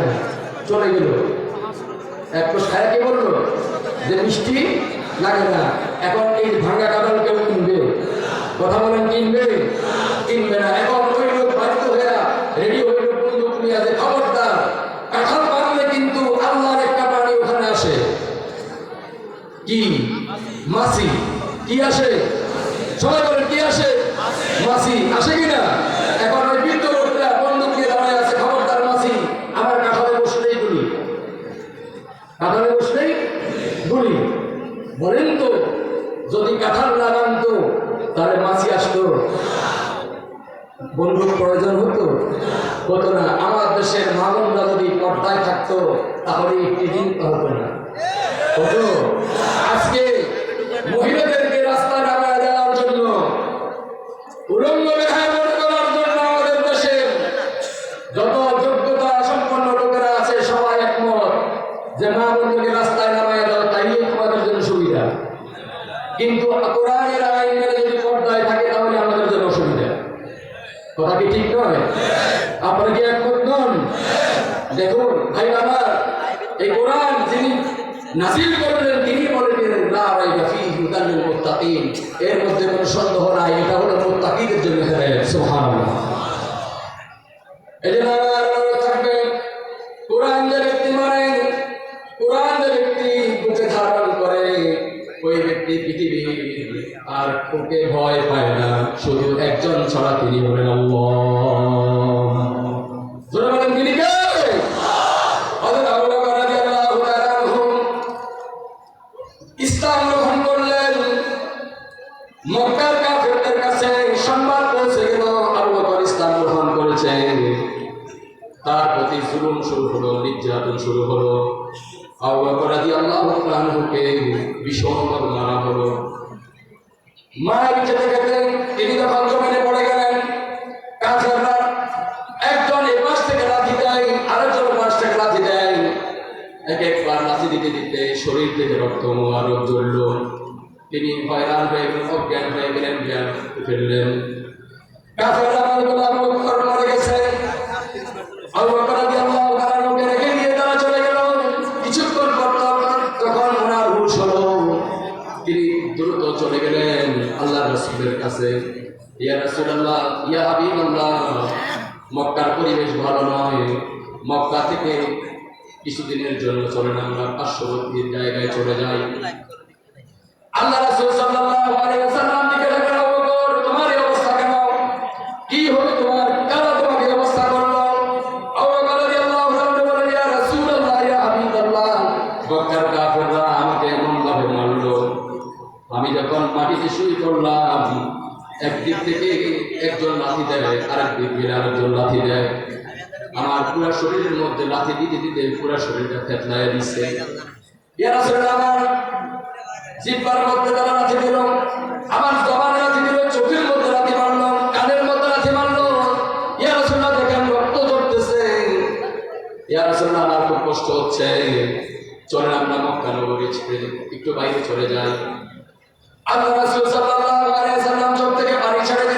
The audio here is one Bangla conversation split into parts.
না মিষ্টি না। চলে গেল। একটু সায়া বলল যে, মিষ্টি লাগে না। এখন এই ভাঙা কাঁঠাল কেউ কিনবে? কথা বলেন, কিনবে? কিনবে না। এখন ওই লোক বাধ্য হয়ে রেডি হইল বন্দুক নিয়ে আছে খবরদার, কাঁঠাল পারলে কিন্তু আল্লাহর একটা প্রাণী ওখানে আসে। কি? মাসি কি আসে? সবাই বলেন, কি আসে? মাসি আসে কি না এখন ওই বৃদ্ধ লোকটা বন্দুক নিয়ে দাঁড়ায় আছে খবরদার মাসি আমার কাঁঠালে বসলেই গুলি কাঁঠালে বসলেই গুলি বলেন তো, যদি কাঁঠাল না তো, তাহলে মাছি আসতো। বন্ধুর প্রয়োজন হতো? হতো না। আমার দেশের মামলা যদি পর্দায় থাকতো, তাহলে একটি দিন হতো না। হতো। আজকে মহিলাদেরকে রাস্তায় নামায় দেওয়ার জন্য উলঙ্গ বেহায় মনে করার জন্য আমাদের দেশের যত যোগ্যতা সম্পন্ন লোকেরা আছে সবাই একমত যে মা বোনদেরকে রাস্তায় নামায় দাও তাই আমাদের জন্য সুবিধা কিন্তু কোরআনের আইন মেনে যদি পর্দায় থাকে তাহলে আমাদের জন্য অসুবিধা কথা কি ঠিক নয় আপনারা কি একমত নন দেখুন ভাই আমার এই কোরআন যিনি নাসিল করলেন তিনি বলে দিলেন লা রাইবা ফীহি হুদাল লিল মুত্তাকিন এর মধ্যে কোনো সন্দেহ নাই এটা হলো মুত্তাকিদের জন্য হেদায়েত সুবহানাল্লাহ এজন্য আমার মনে থাকবে কোরআন যে ব্যক্তি মানে কোরআন যে ব্যক্তি বুকে ধারণ করে ওই ব্যক্তি পৃথিবী আর ওকে ভয় পায় না। শুধু একজন ছাড়া তিনি হলেন আল্লাহ। রক্ত আরও জ্বলল তিনি হয়রান হয়ে গেলেন অজ্ঞান হয়ে গেলেন জ্ঞান ফেললেন। চলে গেলেন আল্লাহ রাসূলের কাছে। ইয়া রাসূলুল্লাহ, ইয়া মক্কার পরিবেশ ভালো নয়। মক্কা থেকে কিছুদিনের জন্য চলে না আমরা পার্শ্ববর্তী জায়গায় চলে যাই। আল্লাহ রাসূল সাল্লাল্লাহু আলাইহি ওয়াসাল্লাম জিজ্ঞাসা বকর তোমার অবস্থা কেন? কি হলো তোমার? কেন তোমাকে অবস্থা করল? আবু রাদিয়াল্লাহু বললেন ইয়া রাসূলুল্লাহ ইয়া হাবিবাল্লাহ। মক্কার কাফেররা আমাকে এমন ভাবে মারলো আমি যখন মাটিতে শুই করলাম একদিক থেকে একজন লাথি দেয় আরেক দিক থেকে আরেকজন লাথি দেয়। আমার পুরো শরীরের মধ্যে লাথি দিতে দিতে পুরো শরীরটা ফেতলায় দিচ্ছে আমার জিব্বার মধ্যে তারা লাথি দিল, আমার লাথি দিল, চোখের মধ্যে লাথি মারলো, কানের মধ্যে লাথি মারলো। দেখেন রক্ত ঝরতেছে। আমার খুব কষ্ট হচ্ছে। চলেন আমরা মক্কা নগরী ছেড়ে একটু বাইরে চলে যাই। আল্লাহ রাসূল সাল্লাল্লাহু আলাইহি সাল্লাম চোখ থেকে পানি ছেড়ে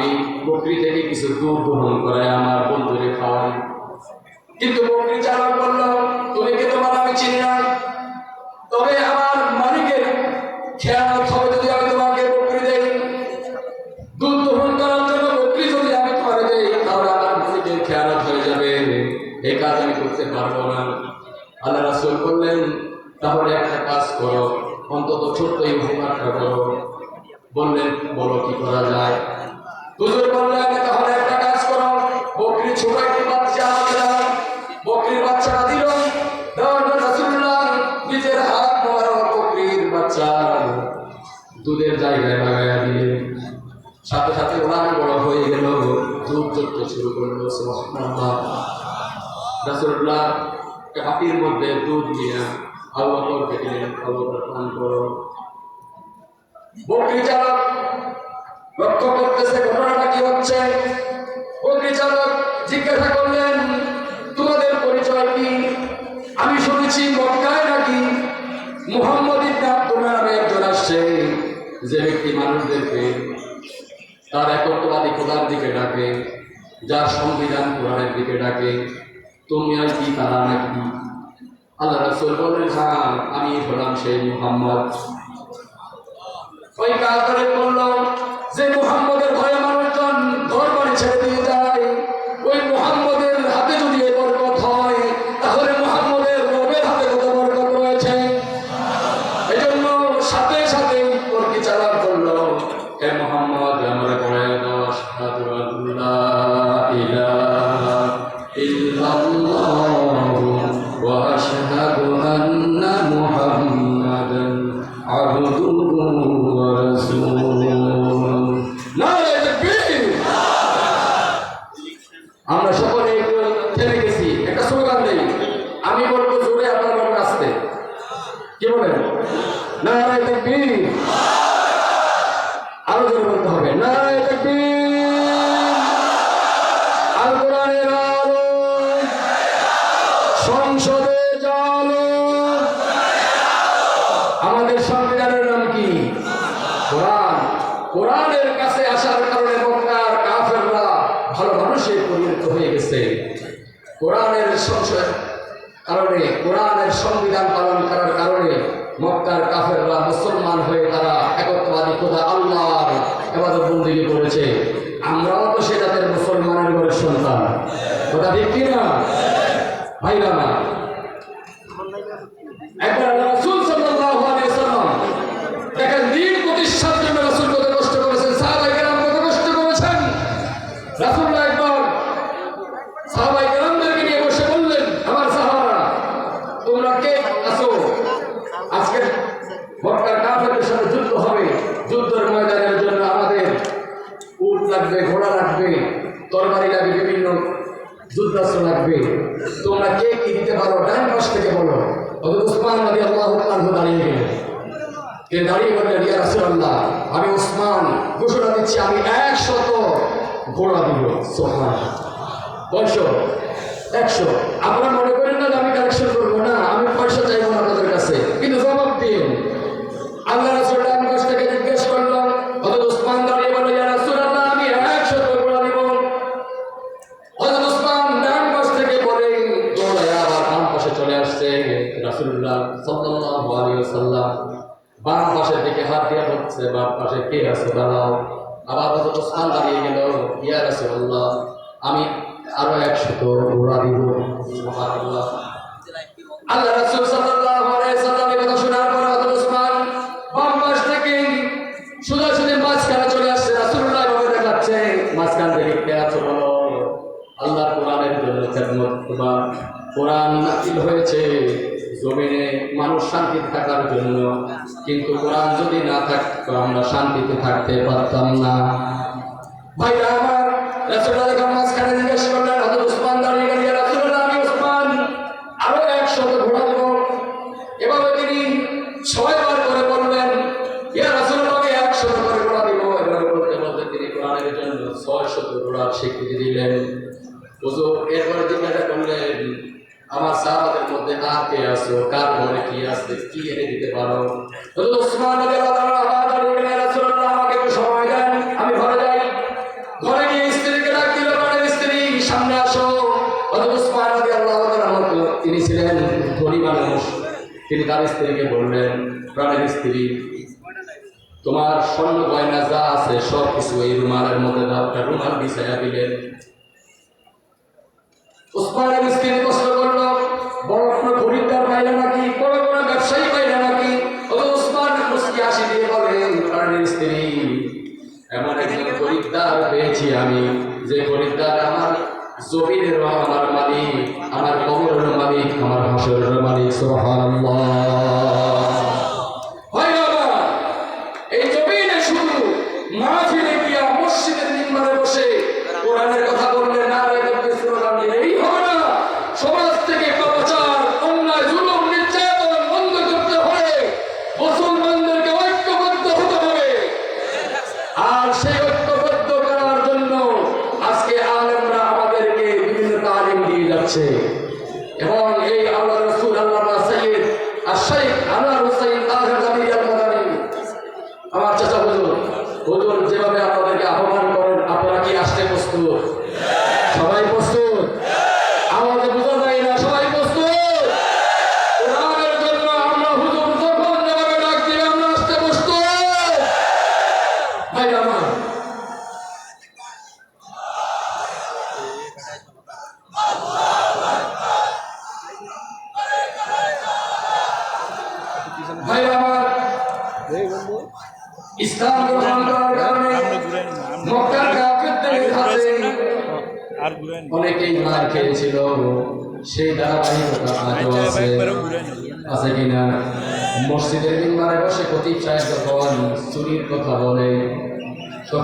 আমি বকরি থেকে কিছু দুধ গ্রহণ করে আমার বন্ধুরে খাওয়াই। কিন্তু বকরি চালক বলল তুমি কি তোমার আমি চিনি না তবে আমার মালিকের খেয়াল হবে যদি আমি তোমাকে বকরি দেই। দুধ দহন করার জন্য বকরি যদি আমি তোমাকে দেই, তাহলে আমার মালিকের খেয়াল হয়ে যাবে। এই কাজ আমি করতে পারব না। আল্লাহ রাসূল বললেন, তাহলে একটা কাজ করো, অন্তত ছোট্ট এই উপকারটা করো বললেন, বলো কি করা যায়? হুজুর একটা কাজ করো, বকরি ছোট বাচ্চা দাও বকরির বাচ্চাটা দিল নিজের হাত মোবারক বকরির বাচ্চা। দুধের জায়গায় লাগাইয়া দিলেন সাথে সাথে ওরা বড় হয়ে গেল, দুধ চড়তে শুরু করল, সুবহানাল্লাহ। হাতির মধ্যে দুধ নিয়ে আল্লাহ বকরকে দিলেন, আল্লাহ পান করো। বকরি চালক লক্ষ্য করতেছে ঘটনাটা কি হচ্ছে? বকরি জিজ্ঞাসা করলেন, তোমাদের পরিচয় কি? আমি শুনেছি মক্কায় নাকি মুহাম্মদ ইবনে আব্দুল্লাহ নামে একজন আসছে, যে ব্যক্তি মানুষদেরকে তার একত্ববাদী খোদার দিকে ডাকে, যার সংবিধান কোরআনের দিকে ডাকে। তুমি আর কি তারা নাকি? আল্লাহ রাসূল বললেন হ্যাঁ আমি হলাম সেই মুহাম্মদ। ওই কাফেরে বলল যে মুহাম্মদের ভয়ে মানুষজন ঘর বাড়ি ছেড়ে দিয়ে একটা স্লোগান দেই আমি বলব জোরে আপনার বলবেন আসতে কি বলেন না তাকবীর আরও জোরে বলতে হবে নারায় তাকবীর আল কোরআনের আলো সংসদে জালো আমাদের সংবিধানের নাম কি কোরআন কোরআনের কাছে আসার কারণে মক্কার কাফেররা ভালো মানুষে পরিণত হয়ে গেছে কোরআনের সংসদ কারণে কোরআনের সংবিধান পালন করার কারণে মক্কার কাফেররা মুসলমান হয়ে তারা একত্রবাদী খোদা আল্লাহর এবাদত বন্দিগি করেছে আমরাও তো সে তাদের মুসলমানের ঘরের সন্তান কথা ঠিক কিনা ভাইরা না একবার আল্লাহ রাসূল সাল্লাল্লাহু আলাইহি সাল্লাম দেখেন দিন প্রতিষ্ঠার জন্য রাসূল কত কষ্ট করেছেন সাহাবায়ে কেরাম কত কষ্ট করেছেন রাসূলুল্লাহ একবার সাহাবায়ে কেরামদেরকে নিয়ে বসে বললেন আমার সাহাবারা তোমরা কে আছো আজকে মক্কার কাফেরদের সাথে যুদ্ধ হবে যুদ্ধের ময়দানের জন্য আমাদের উট লাগবে ঘোড়া লাগবে তরবারি লাগবে বিভিন্ন যুদ্ধাস্ত্র লাগবে তোমরা কে কি দিতে পারো ডান পাশ থেকে বলো অত উসমান নদী আল্লাহ তাআলা দাঁড়িয়ে গেলেন কে দাঁড়িয়ে বললেন ইয়া রাসূলুল্লাহ আমি উসমান ঘোষণা দিচ্ছি আমি একশত ঘোড়া দিব সোহান কয়শো একশো আপনারা মনে করেন না আমি কালেকশন করব? না, আমি পয়সা চাইব না আপনাদের কাছে। কিন্তু জবাব দিন আল্লাহ বাম পাশের দিকে হাত দিয়ে বলছে, বাম পাশে কে আছে? দাঁড়াও। আবার দাঁড়িয়ে আমরা শান্তিতে থাকতে পারতাম না। ভাইরা আমার রাসূলুল্লাহ সাল্লাল্লাহু মাঝখানে জিজ্ঞেস করলেন তার স্ত্রীকে বললেন, প্রাণের স্ত্রী, তোমার স্বর্ণ গয়না যা আছে সব কিছু এই রুমালের মধ্যে একটা রুমাল বিছাইয়া দিলেন। উসমানের স্ত্রী বড় কোনো খরিদ্দার পাইলে নাকি কোনো ব্যবসায়ী পাইলে নাকি? উসমান দিয়ে বলেন প্রাণের স্ত্রী, এমন একজন খরিদ্দার পেয়েছি আমি, যে খরিদ্দার আমার জমিনেরও আমার মালিক, আমার কবরের মালিক, আমার হাসরের মালিক, সুবহানাল্লাহ।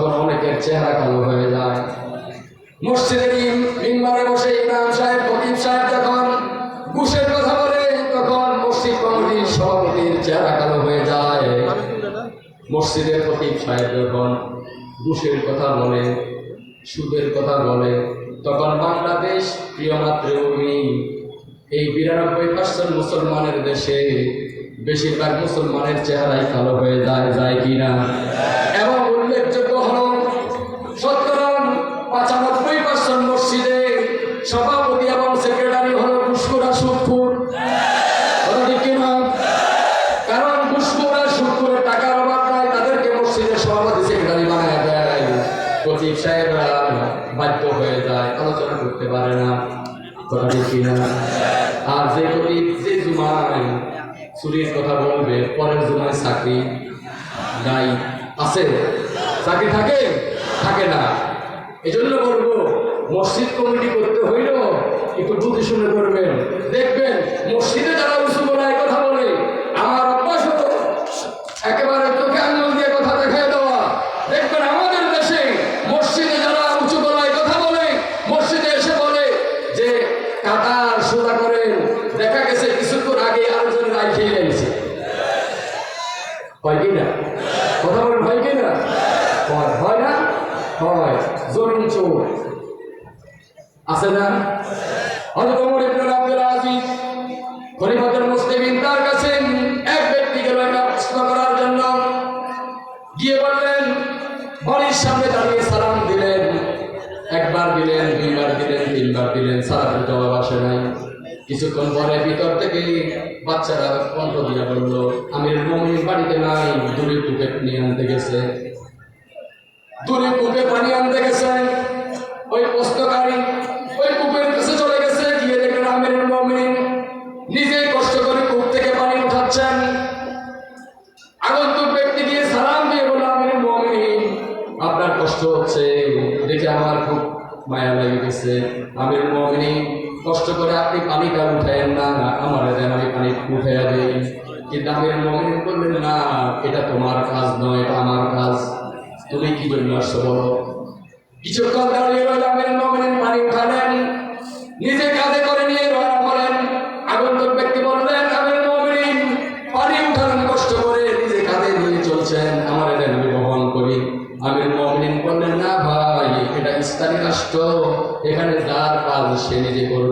তখন অনেকের চেহারা কালো হয়ে যায়। মসজিদের মিম্বারে বসে ইমাম সাহেব খতিব সাহেব যখন ঘুষের কথা বলে, তখন মসজিদ কমিটির সভাপতির চেহারা কালো হয়ে যায়। মসজিদের খতিব সাহেব যখন ঘুষের কথা বলে, সুদের কথা বলে, তখন বাংলাদেশ প্রিয় মাতৃভূমি, এই বিরানব্বই পার্সেন্ট মুসলমানের দেশে বেশিরভাগ মুসলমানের চেহারাই কালো হয়ে যায় যায় কিনা? এবং উল্লেখযোগ্য হল শতকরা পঁচানব্বই পার্সেন্ট মসজিদে সভাপতি এবং সেক্রেটারি হল কথা ঠিক কারণ পুষ্করা সুদপুরের টাকার অভাব নাই, তাদেরকে মসজিদের সভাপতি, সেক্রেটারি বানায় দেয়। কচিব সাহেবরা বাধ্য হয়ে যায়, আলোচনা করতে পারে না। আর যে কচিব যে জুমায়, চুরির কথা বলবে, পরের জুমায় চাকরি নাই, আছে। চাকরি থাকে থাকে না। এই জন্য বলব, মসজিদ কমিটি করতে হইল একটু বুদ্ধি শুনে করবেন। দেখবেন, মসজিদে যারা উঁচু কথা বলে, আমার অভ্যাস হতো একেবারে চোখে আঙুল দিয়ে কথা দেখায় দেওয়া দেখবেন আমাদের দেশে মসজিদে যারা উঁচু গলায় কথা বলে মসজিদে এসে বলে যে কাতার সোজা করেন দেখা গেছে কিছুক্ষণ আগে আরেকজন রায় খেয়ে গেছে হয় কি না কথা বলেন হয় কি না হয় হয় না হয় জমিন চোর আছে না হযরত ওমর ইবনে আব্দুল আজিজ মুসলিমিন তার কাছে এক প্রশ্ন করার জন্য। গিয়ে বললেন, বাড়ির সামনে দাঁড়িয়ে সালাম দিলেন। একবার দিলেন, দুইবার দিলেন, তিনবার দিলেন জবাব আসে নাই। কিছুক্ষণ পরে ভিতর থেকে বাচ্চারা কণ্ঠ দিয়ে বলল মমিন বাড়িতে নাই, দূরে পুকে নিয়ে আনতে গেছে। দূরে কূপে পানি আনতে গেছে। পানিটা উঠায়েন না আমার দেন আমি পানি উঠাইয়া দিই কিন্তু আমির মমিন বললেন না, এটা তোমার কাজ নয়, এটা আমার কাজ। তুমি কি জন্য আসছো বলো? কিছুক্ষণ দাঁড়িয়ে রইল আমির মমিন পানি নিজে কাঁধে করে নিয়ে করেন ব্যক্তি বললেন মমিন, পানি কষ্ট করে নিজে কাঁধে নিয়ে চলছেন। আমার আমি বহন করি। মমিন বললেন, না ভাই, এটা রাষ্ট্র। এখানে যার কাজ সে নিজে করবে।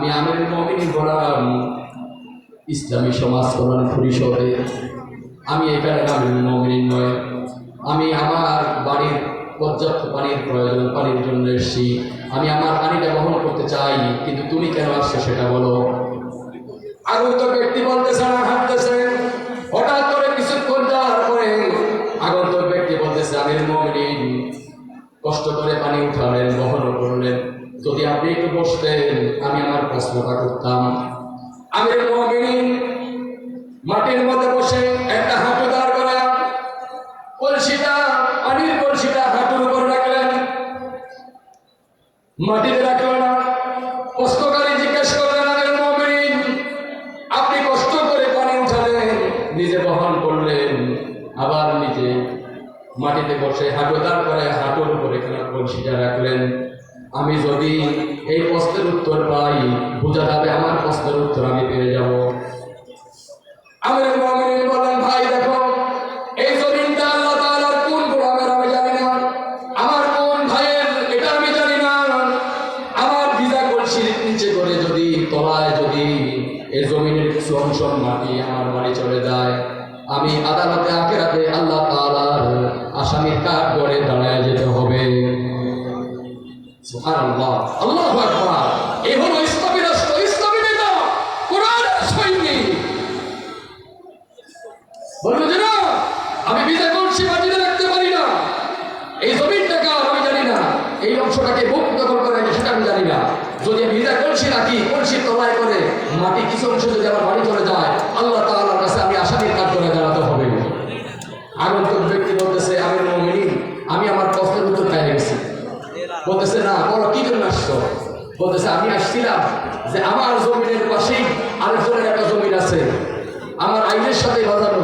আমি আমির মমিন বললাম ইসলামী সমাজ কল্যাণ পরিষদে। আমি এখানে আমির নয়। আমি আমার বাড়ির পর্যাপ্ত পানির প্রয়োজন, পানির জন্য এসেছি। আমি আমার পানিটা বহন করতে চাই, কিন্তু তুমি কেন আসছো সেটা বলো। আগত ব্যক্তি বলতেছে না হাঁটতেছে হঠাৎ করে কিছুক্ষণ যাওয়ার পরে আগত ব্যক্তি বলতেছে, আমির মমিন, কষ্ট করে পানি উঠালেন, বহন করলেন। যদি আপনি একটু বসতেন, আমি আমার প্রশ্নটা করতাম। আমি মাটির মধ্যে বসে একটা হাঁটু দাঁড় করা কলসিটা, পানির কলসিটা হাঁটুর উপর রাখলেন। মাটিতে রাখলেন না। কষ্টকারী জিজ্ঞেস করলেন আমির মমিন, আপনি কষ্ট করে পানি উঠালেন, নিজে বহন করলেন, আবার নিজে মাটিতে বসে হাঁটু দাঁড় করে হাঁটুর উপরে কলসিটা রাখলেন। আমি যদি এই প্রশ্নের উত্তর পাই, বোঝা যাবে আমার প্রশ্নের উত্তর আমি পেয়ে যাব। ভাই এই আমি না। আমার কোন এটা আমি নিচে করে যদি, তলায় যদি এই জমিনের আমার বাড়ি চলে যায়, আমি আদালতে আখেরাতে আল্লাহ তাআলার আসামির কাঠ করে দাঁড়ায় যেতে হবে। সুবহানাল্লাহ। আমি বিজা করছি মাটিতে রাখতে পারি না। এই জমিনটা কার আমি জানি এই অংশটাকে দখল করে সেটা আমি জানি যদি আমি বিজা কলসি রাখি কলসির তলায় করে মাটি কিছু অংশ যদি আমার বাড়ি চলে যায় আল্লাহ তাআলার কাছে আমি আসামির কাজ করে দাঁড়াতে হবে আগন্তুক ব্যক্তি বলতেছে আমি মমিনী আমি আমার প্রশ্নের উত্তর পেয়ে গেছি বলতেছে না বলো কি জন্য আসছো বলতেছে আমি আসছিলাম যে আমার জমিনের পাশেই আরেকজনের একটা জমিন আছে আমার আইনের সাথে বাজানো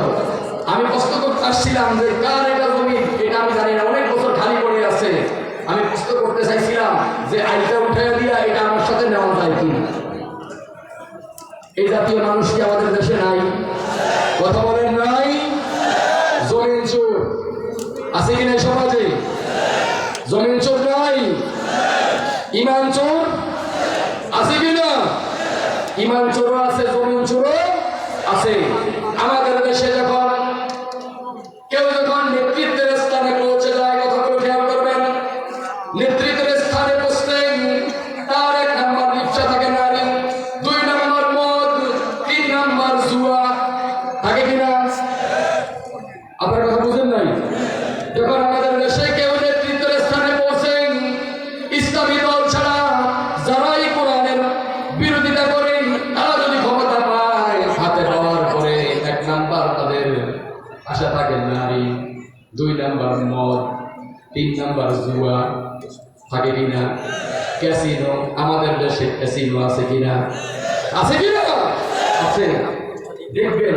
আমি প্রশ্ন করতে আসছিলাম যে, কার এটা জমি? এটা আমি জানি না, অনেক বছর খালি পড়ে আছে। আমি প্রশ্ন করতে চাইছিলাম যে আইনটা উঠে দিয়া এটা আমার সাথে নেওয়া যায় কি এই জাতীয় মানুষ কি আমাদের দেশে নাই? কথা বলেন নাই? জমিন চোর। আছে কি নাই সমাজে? জমিন চোর নাই? ইমান চোর? আছে কি না? ইমান চোরও আছে যখন আমাদের দেশে কেউ নেতৃত্বের স্থানে পৌঁছেন, ইসলামী ছাড়া যারাই কোরআনের বিরোধিতা করেন তারা যদি ক্ষমতা পায়, হাতে পাওয়ার পরে এক নাম্বার তাদের আশা থাকে নারী, দুই নাম্বার মদ, তিন নাম্বার থাকে কিনা? ক্যাসিনো, আমাদের দেশে ক্যাসিনো আছে কিনা? আছে কিনা? আছে। দেখবেন,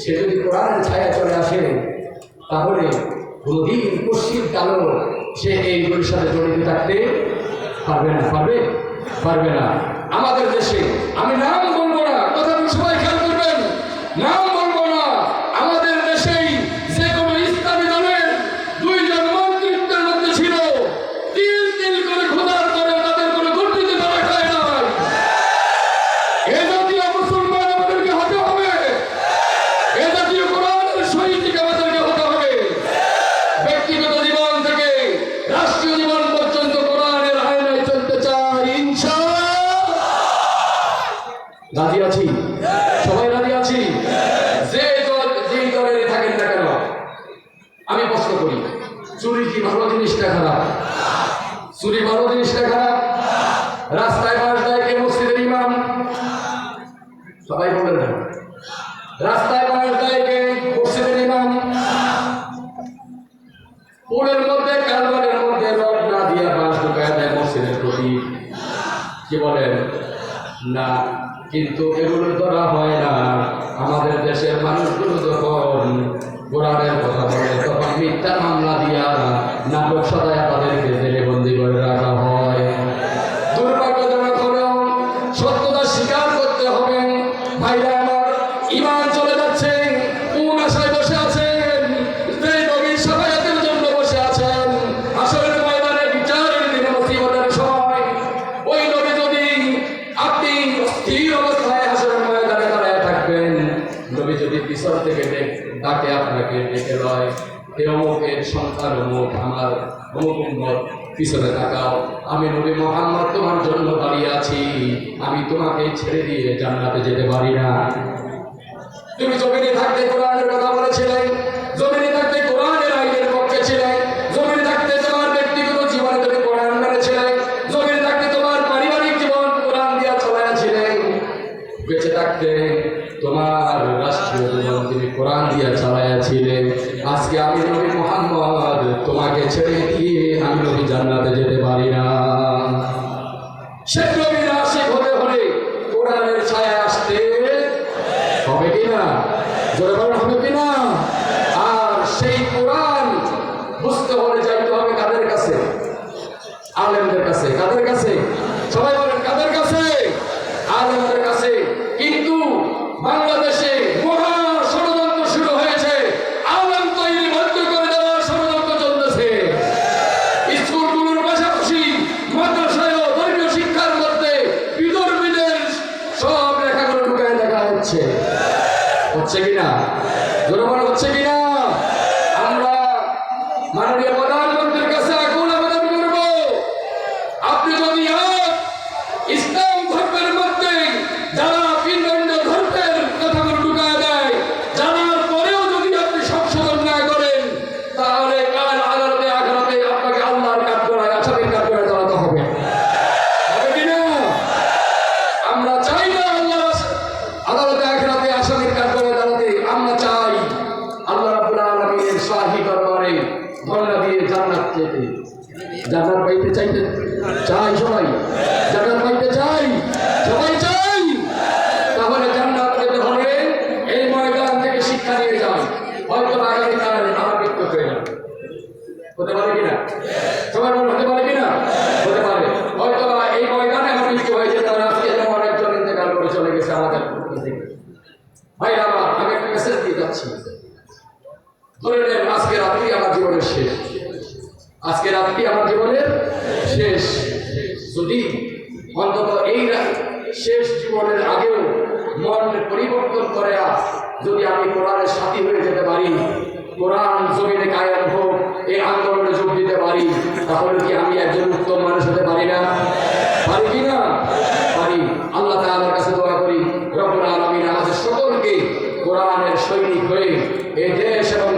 সে যদি ছায়া চলে আসে, তাহলে কোনদিন পশ্চিম কালো সে এই সাথে জড়িত থাকতে পারবে না, পারবে? পারবে না। আমাদের দেশে আমি নাম বলব না কথা সবাই খেয়াল করবেন নাম বলব না আমাদের দেশেই যে কোনো ইসলামী দলের দুইজন মন্ত্রিত্বের মধ্যে ছিল তিল তিল করে খোদার করে তাদের কোনো দুর্নীতি করা খায় নাই এ জাতীয় মুসলমান আমাদেরকে হতে হবে এ জাতীয় কোরআনের সৈনিক আমাদেরকে হতে হবে ব্যক্তিগত জীবন থেকে রাষ্ট্রীয় জীবন পর্যন্ত কোরআনের আইনায় চলতে চাই ইনশা রাজি আছি সবাই রাজি আছি যে দল যেই দলের থাকেন না কেন আমি প্রশ্ন করি চুরি কি ভালো জিনিসটা খারাপ চুরি ভালো জিনিসটা খারাপ রাস্তায় বাস দেয় কে মসজিদের ইমাম সবাই বলেন না রাস্তায় বাস দেয় কে মসজিদের ইমাম পুলের মধ্যে কারবারের মধ্যে রড না দিয়ে বাস ঢুকায় দেয় মসজিদের প্রতি কি বলেন না কিন্তু এগুলো ধরা হয় না। আমাদের দেশের মানুষগুলো যখন কোরআনের কথা বলে, তখন মিথ্যা মামলা দিয়া নাটক সদায় তাদেরকে জেলে বন্দি করে রাখা হয়। দুর্ভাগ্যজনক পিছনে আমি নবী মোহাম্মদ, তোমার জন্য দাঁড়িয়ে আছি। আমি তোমাকে ছেড়ে দিয়ে জান্নাতে যেতে পারি না। তুমি জমিনে থাকতে তোমার কোরআনের সৈনিক হয়ে এ দেশ এবং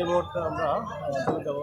এই মুহূর্তে আমরা যাব।